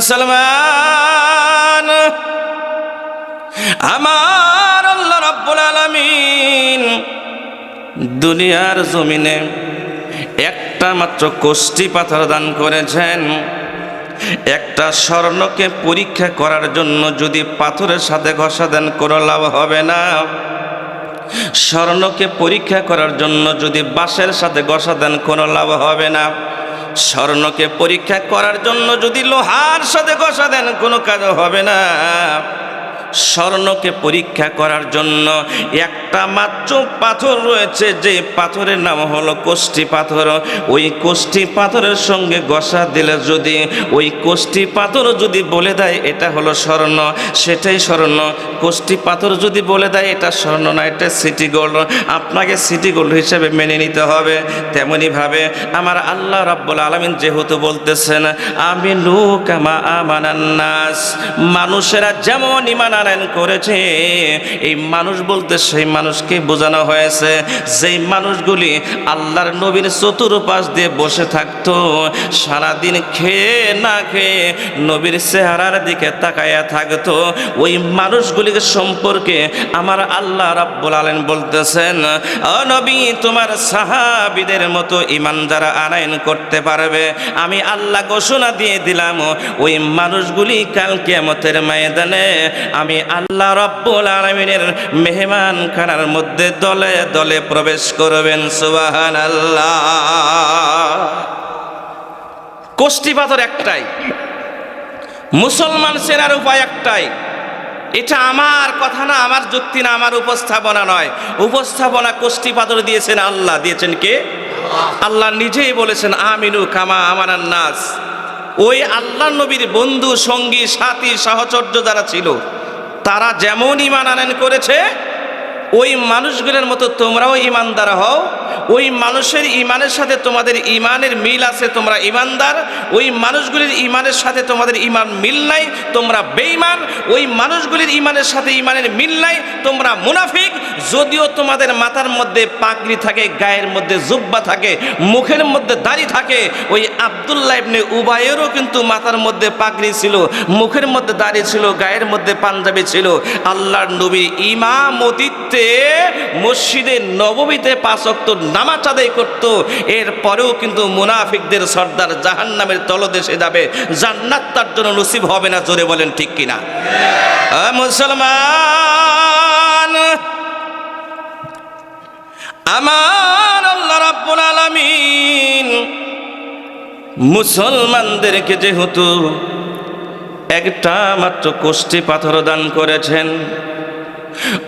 মুসলমান। আমার আল্লাহ রাব্বুল আলামিন দুনিয়ার জমিনে একটা মাত্র কোষ্ঠী পাথর দান করেছেন। একটা স্বর্ণকে পরীক্ষা করার জন্য যদি পাথরের সাথে ঘষা দেন, কোনো লাভ হবে না। স্বর্ণকে পরীক্ষা করার জন্য যদি বাঁশের সাথে ঘষা দেন, কোনো লাভ হবে না। স্বর্ণকে পরীক্ষা করার জন্য যদি লোহার সাথে ঘষা দেন কোনো কাজ হবে না। স্বর্ণকে পরীক্ষা করার জন্য একটা মাত্র পাথর রয়েছে, যে পাথরের নাম হলো কোষ্ঠী পাথর। ওই কোষ্ঠী পাথরের সঙ্গে গসা দিলে যদি, ওই কোষ্ঠী পাথর যদি বলে দেয় এটা হলো স্বর্ণ, সেটাই স্বর্ণ। কোষ্ঠী পাথর যদি বলে দেয় এটা স্বর্ণ না, এটা সিটি গোল্ড। আপনাকে সিটি গোল্ড হিসেবে মেনে নিতে হবে। তেমনিভাবে আমার আল্লাহ রাব্বুল আলমিন যেহেতু বলতেছেন, আমি কামা আমানান্নাস মানুষেরা যেমন ইমান আনয়ন করেছে। এই মানুষ বলতে সেই মানুষকে বোঝানো হয়েছে। যেই মানুষগুলি আল্লাহর নবীর চতুর্পাশ দিয়ে বসে থাকতো, সারাদিন খেয়ে না খেয়ে নবীর চেহারার দিকে তাকায়া থাকতো, ওই মানুষগুলিকে সম্পর্কে আমার আল্লাহ রাব্বুল আলেন বলতেছেন, ও নবী, তোমার সাহাবিদের মতো ইমান যারা আনায়ন করতে পারবে। আমি আল্লাহ ঘোষণা দিয়ে দিলাম, ওই মানুষগুলি কাল কেমতের ময়দানে আমি আল্লাহ রব্বুল আলমিনের মেহমান খানার মধ্যে দলে দলে প্রবেশ করবেন সুবাহান আল্লাহ কোষ্ঠী পাথর একটাই, মুসলমান সেনার উপায় একটাই। এটা আমার কথা না, আমার যুক্তি না, আমার উপস্থাপনা নয়। উপস্থাপনা কোষ্ঠী পাথর দিয়েছেন আল্লাহ। দিয়েছেন কে? আল্লাহ নিজেই বলেছেন, আমিনু কামা আমানার নাস। ওই আল্লাহ নবীর বন্ধু, সঙ্গী, সাথী, সাহচর্য যারা ছিল তারা যেমন ইমান আনয়ন করেছে ওই মানুষগুলোর মতো তোমরাও ইমানদার হও। ওই মানুষের ইমানের সাথে তোমাদের ইমানের মিল আছে, তোমরা ইমানদার ওই মানুষগুলির ইমানের সাথে তোমাদের ইমান মিল নাই, তোমরা বেঈমান। ওই মানুষগুলির ইমানের সাথে ইমানের মিল নাই, তোমরা মুনাফিক। যদিও তোমাদের মাথার মধ্যে পাগড়ি থাকে, গায়ের মধ্যে জুব্বা থাকে, মুখের মধ্যে দাড়ি থাকে, ওই আবদুল্লাহ ইবনে উবায়েরও কিন্তু মাথার মধ্যে পাগড়ি ছিল, মুখের মধ্যে দাড়ি ছিল, গায়ের মধ্যে পাঞ্জাবি ছিল। আল্লাহর নবী ইমামতিত্বে মসজিদে নবমীতে পাঁচ অক্ত নামাজ আদায় করত। এরপরেও কিন্তু মুনাফিকদের সর্দার জাহান নামের তলদেশে যাবে। জান্নাত তার জন্য নসিব হবে না, জোরে বলেন ঠিক কিনা? মুসলমান, আমার আল্লাহ রাব্বুল আলামিন মুসলমানদেরকে যেহেতু একটা মাত্র কোষ্ঠী পাথর দান করেছেন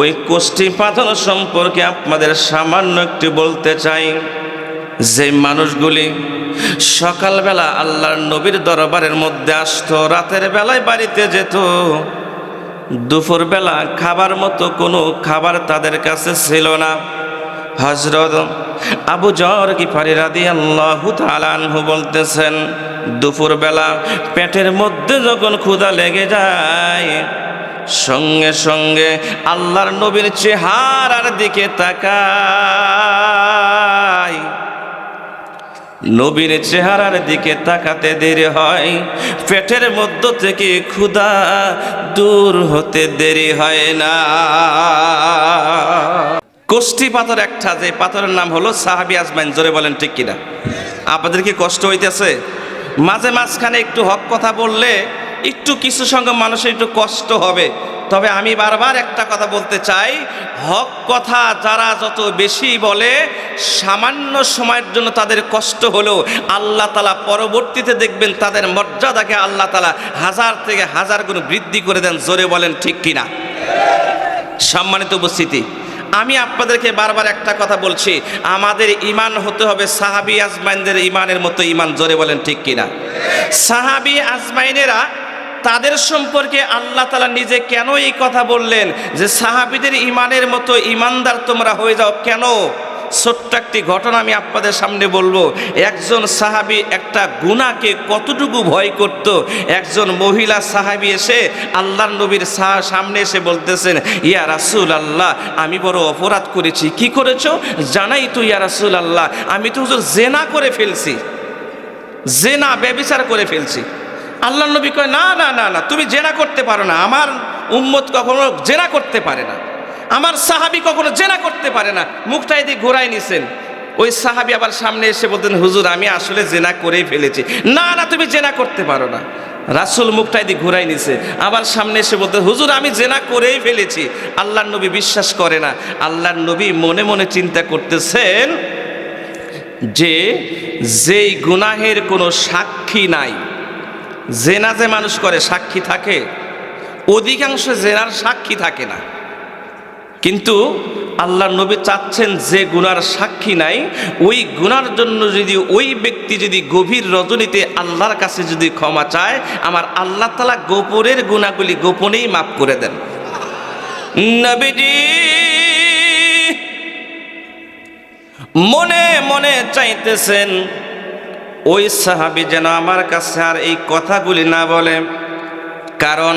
ওই কোষ্ঠী পাথর সম্পর্কে আপনাদের সামান্য একটি বলতে চাই। যে মানুষগুলি সকালবেলা আল্লাহর নবীর দরবারের মধ্যে আসতো, রাতের বেলায় বাড়িতে যেত, দুপুরবেলা খাবার মতো কোনো খাবার তাদের কাছে ছিল না। হজরত আবু জর কি ফারিরাদি আল্লাহ তালানহু বলতেছেন, দুপুরবেলা পেটের মধ্যে যখন ক্ষুধা লেগে যায় সঙ্গে সঙ্গে আল্লাহর নবীর চেহারার দিকে তাকায় নবীর চেহারার দিকে তাকাতে দেরি হয়, পেটের মধ্য থেকে ক্ষুধা দূর হতে দেরি হয় না। কোষ্ঠী পাথর একটা যে পাথরের নাম হলো সাহাবি আজমাইন, জোরে বলেন ঠিক কিনা? আপনাদের কি কষ্ট হইতেছে? মাঝে মাঝখানে একটু হক কথা বললে একটু কিছু সঙ্গে মানুষের একটু কষ্ট হবে। তবে আমি বারবার একটা কথা বলতে চাই, হক কথা যারা যত বেশি বলে, সামান্য সময়ের জন্য তাদের কষ্ট হলেও আল্লাহ তালা পরবর্তীতে দেখবেন তাদের মর্যাদাকে আল্লাহ তালা হাজার থেকে হাজার গুণ বৃদ্ধি করে দেন, জোরে বলেন ঠিক কিনা? সম্মানিত উপস্থিতি, আমি আপনাদেরকে বারবার একটা কথা বলছি, আমাদের ইমান হতে হবে সাহাবি আজমাইনদের ইমানের মতো ইমান জোরে বলেন ঠিক কিনা? সাহাবি আজমাইনেরা তাদের সম্পর্কে আল্লাহ তালা নিজে কেন এই কথা বললেন? যে সাহাবিদের ইমানের মতো ইমানদার তোমরা হয়ে যাও কেন? ছোট্ট একটি ঘটনা আমি আপনাদের সামনে বলব। একজন সাহাবি একটা গুণাকে কতটুকু ভয় করত? একজন মহিলা সাহাবি এসে আল্লাহ নবীর সামনে এসে বলতেছেন, ইয়া রাসুল আল্লাহ আমি বড় অপরাধ করেছি। কি করেছ? জানাই তো, ইয়া রাসুল আল্লাহ আমি তো জেনা করে ফেলছি। জেনা, ব্যবিচার করে ফেলছি। আল্লাহ নবী কয়, না না না না, তুমি জেনা করতে পারো না। আমার উম্মত কখনো জেনা করতে পারে না। আমার সাহাবি কখনো জেনা করতে পারে না। মুখটা এদিকে ঘোরাই নিছেন। ওই সাহাবি আবার সামনে এসে বলতেন, হুজুর, আমি আসলে জেনা করেই ফেলেছি। না না, তুমি জেনা করতে পারো না। রাসুল মুখটা এদিকে ঘুরাই নিছে। আবার সামনে এসে বলতে হুজুর, আমি জেনা করেই ফেলেছি। আল্লাহর নবী বিশ্বাস করে না। আল্লাহর নবী মনে মনে চিন্তা করতেছেন যে, যেই গুনাহের কোনো সাক্ষী নাই জেনা যে মানুষ করে, সাক্ষী থাকে, অধিকাংশ জেনার সাক্ষী থাকে না। কিন্তু আল্লাহ নবী চাচ্ছেন যে গুনার সাক্ষী নাই, ওই গুনার জন্য যদি ওই ব্যক্তি যদি গভীর রজনীতে আল্লাহর কাছে যদি ক্ষমা চায়, আমার আল্লাহ তালা গোপনের গুণাগুলি গোপনেই মাফ করে দেন। মনে মনে চাইতেছেন ওই সাহাবি যেন আমার কাছে আর এই কথাগুলি না বলে। কারণ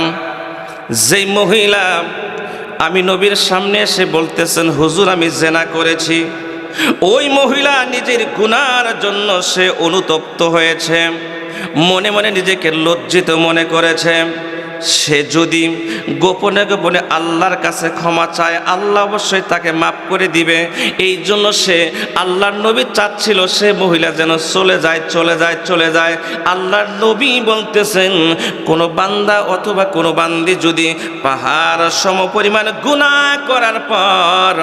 যেই মহিলা আমি নবীর সামনে এসে বলতেছেন, হুজুর, আমি জেনা করেছি। ওই মহিলা নিজের গুনার জন্য সে অনুতপ্ত হয়েছে, মনে মনে নিজেকে লজ্জিত মনে করেছে। সে যদি গোপনে গোপনে আল্লাহর কাছে ক্ষমা চায়, আল্লাহ অবশ্যই তাকে মাফ করে দিবে। এই জন্য সে আল্লাহর নবী চাচ্ছিল সে মহিলা যেন চলে যায় চলে যায় চলে যায়। আল্লাহর নবী বলতেছেন, কোনো বান্দা অথবা কোনো বান্দি যদি পাহাড় সম পরিমাণ গুণা করার পর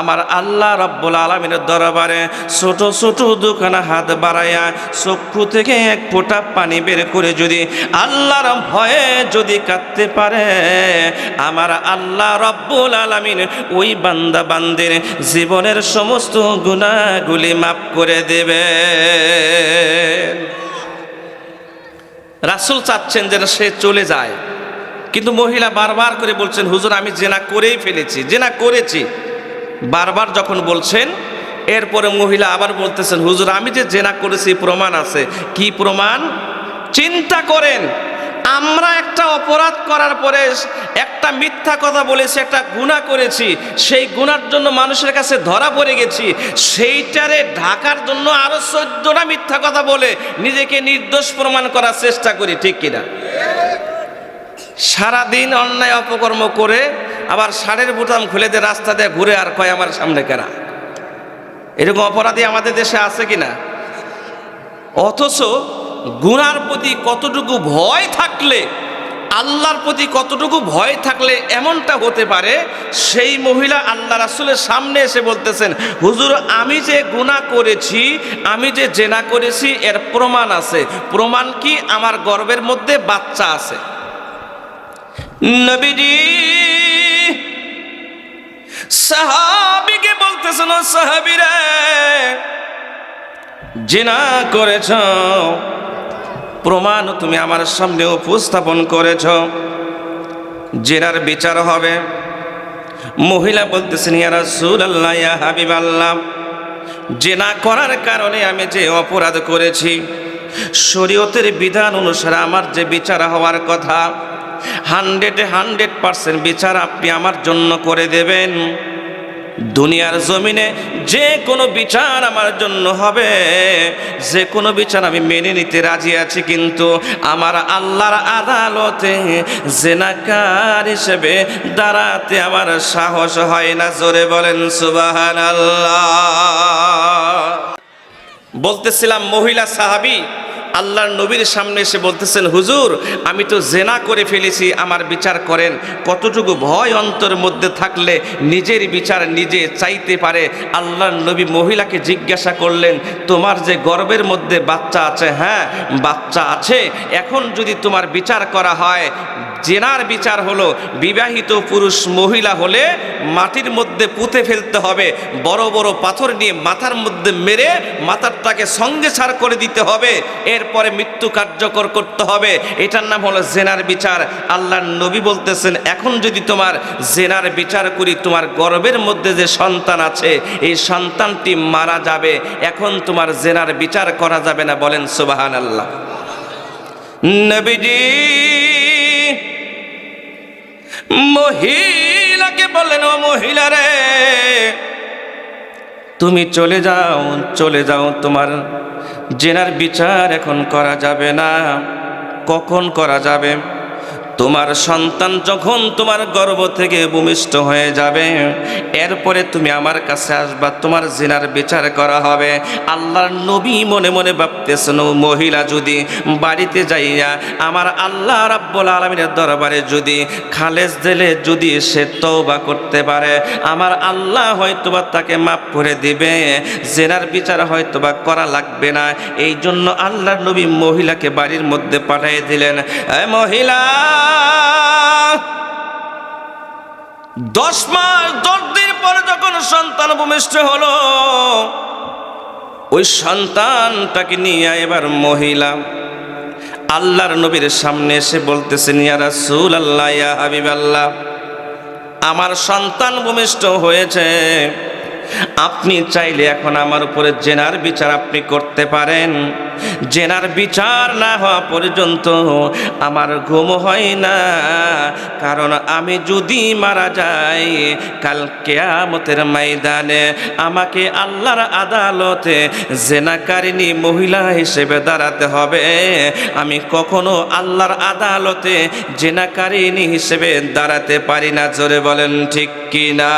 আমার আল্লাহ রব্বুল আলমিনের দরবারে ছোট ছোট দুখানা হাত বাড়াইয়া চক্ষু থেকে এক ফোঁটা পানি বের করে যদি আল্লাহর ভয়ে যদি কাঁদতে পারে, আমার আল্লাহ রব্বুল আলমিন ওই বান্দা বান্দের জীবনের সমস্ত গুণাগুলি মাফ করে দেবে। রাসুল চাচ্ছেন যেন সে চলে যায়, কিন্তু মহিলা বারবার করে বলছেন, হুজুর, আমি জেনা করেই ফেলেছি, জেনা করেছি। বারবার যখন বলছেন, এরপরে মহিলা আবার বলতেছেন, হুজুর, আমি যে জেনা করেছি প্রমাণ আছে। কি প্রমাণ? চিন্তা করেন, আমরা একটা অপরাধ করার পরে একটা মিথ্যা কথা বলেছি একটা গুণা করেছি, সেই গুণার জন্য মানুষের কাছে ধরা পড়ে গেছি, সেইটারে ঢাকার জন্য আরও চোদ্দটা মিথ্যা কথা বলে নিজেকে নির্দোষ প্রমাণ করার চেষ্টা করি, ঠিক কিনা? সারাদিন অন্যায় অপকর্ম করে আবার শাড়ির বুতাম খুলে দিয়ে রাস্তা দিয়ে ঘুরে আর কয় আমার সামনে কেনা এরকম অপরাধী আমাদের দেশে আছে কিনা? অথচ গুনার প্রতি কতটুকু ভয় থাকলে, আল্লাহর প্রতি কতটুকু ভয় থাকলে এমনটা হতে পারে, সেই মহিলা আল্লাহ রাসুলের সামনে এসে বলতেছেন, হুজুর, আমি যে গুণা করেছি, আমি যে জেনা করেছি, এর প্রমাণ আছে। প্রমাণ কি? আমার গর্বের মধ্যে বাচ্চা আছে। নবীজি সাহাবিকে বলতেছেন সাহাবিরা, জেনা করেছ, প্রমাণ তুমি আমার সামনে উপস্থাপন করেছ। জেনার বিচার হবে। মহিলা বলতেছেন, ইয়া রাসূলুল্লাহ, ইয়া হাবিবাল্লাহ, জেনা করার কারণে আমি যে অপরাধ করেছি, শরীয়তের বিধান অনুসারে আমার যে বিচার হওয়ার কথা হান্ড্রেডে হান্ড্রেড পার্সেন্ট বিচার আপনি আমার জন্য করে দেবেন। দুনিয়ার জমিনে যে কোনো বিচার আমার জন্য হবে। যে কোনো বিচার আমি মেনে নিতে রাজি আছি, কিন্তু আমার আল্লাহর আদালতে জেনাকার হিসেবে দাঁড়াতে আমার সাহস হয় না। জোরে বলেন সুবাহান আল্লাহ বলতেছিলাম, মহিলা সাহাবি আল্লাহর নবীর সামনে এসে বলতেছেন, হুজুর, আমি তো জেনা করে ফেলেছি, আমার বিচার করেন। কতটুকু ভয় অন্তর মধ্যে থাকলে নিজের বিচার নিজে চাইতে পারে? আল্লাহর নবী মহিলাকে জিজ্ঞাসা করলেন, তোমার যে গর্বের মধ্যে বাচ্চা আছে হ্যাঁ বাচ্চা আছে। এখন যদি তোমার বিচার করা হয় জেনার বিচার হলো, বিবাহিত পুরুষ মহিলা হলে মাটির মধ্যে পুঁতে ফেলতে হবে, বড় বড় পাথর নিয়ে মাথার মধ্যে মেরে মাথারটাকে সঙ্গে ছাড় করে দিতে হবে, এরপরে মৃত্যু কার্যকর করতে হবে। এটার নাম হলো জেনার বিচার। আল্লাহর নবী বলতেছেন, এখন যদি তোমার জেনার বিচার করি, তোমার গর্বের মধ্যে যে সন্তান আছে, এই সন্তানটি মারা যাবে, এখন তোমার জেনার বিচার করা যাবে না, বলেন সুবাহান আল্লাহ নবীজি! মহিলাকে বললেন ও মহিলা রে, তুমি চলে যাও চলে যাও, তোমার জেনার বিচার এখন করা যাবে না। কখন করা যাবে? তোমার সন্তান যখন তোমার গর্ভ থেকে ভূমিষ্ঠ হয়ে যাবে, এরপরে তুমি আমার কাছে আসবা, তোমার জিনার বিচার করা হবে। আল্লাহর নবী মনে মনে ভাবতেছেন মহিলা যদি বাড়িতে যাইয়া আমার আল্লাহ রাব্বুল আলমিনের দরবারে যদি খালেজ দিলে, যদি সে তওবা করতে পারে, আমার আল্লাহ হয়তোবা তাকে মাফ করে দিবে, জেনার বিচার হয়তোবা করা লাগবে না। এই জন্য আল্লাহর নবী মহিলাকে বাড়ির মধ্যে পাঠিয়ে দিলেন মহিলা দশ মাস, দশ দিন পরে যখন সন্তান ভূমিষ্ঠ হলো, ওই সন্তানটাকে নিয়ে এবার মহিলা, আল্লাহর নবীর সামনে এসে বলতেছেন, ইয়া রাসূল আল্লাহ ইয়া হাবিব আল্লাহ আমার সন্তান ভূমিষ্ঠ হয়েছে। আপনি চাইলে এখন আমার উপরে জেনার বিচার আপনি করতে পারেন। জেনার বিচার না হওয়া পর্যন্ত আমার ঘুম হয় না। কারণ আমি যদি মারা যাই, কাল কেয়ামতের ময়দানে আমাকে আল্লাহর আদালতে জেনাকারিনী মহিলা হিসেবে দাঁড়াতে হবে। আমি কখনো আল্লাহর আদালতে জেনাকারিনী হিসেবে দাঁড়াতে পারি না। জোরে বলেন, ঠিক কিনা?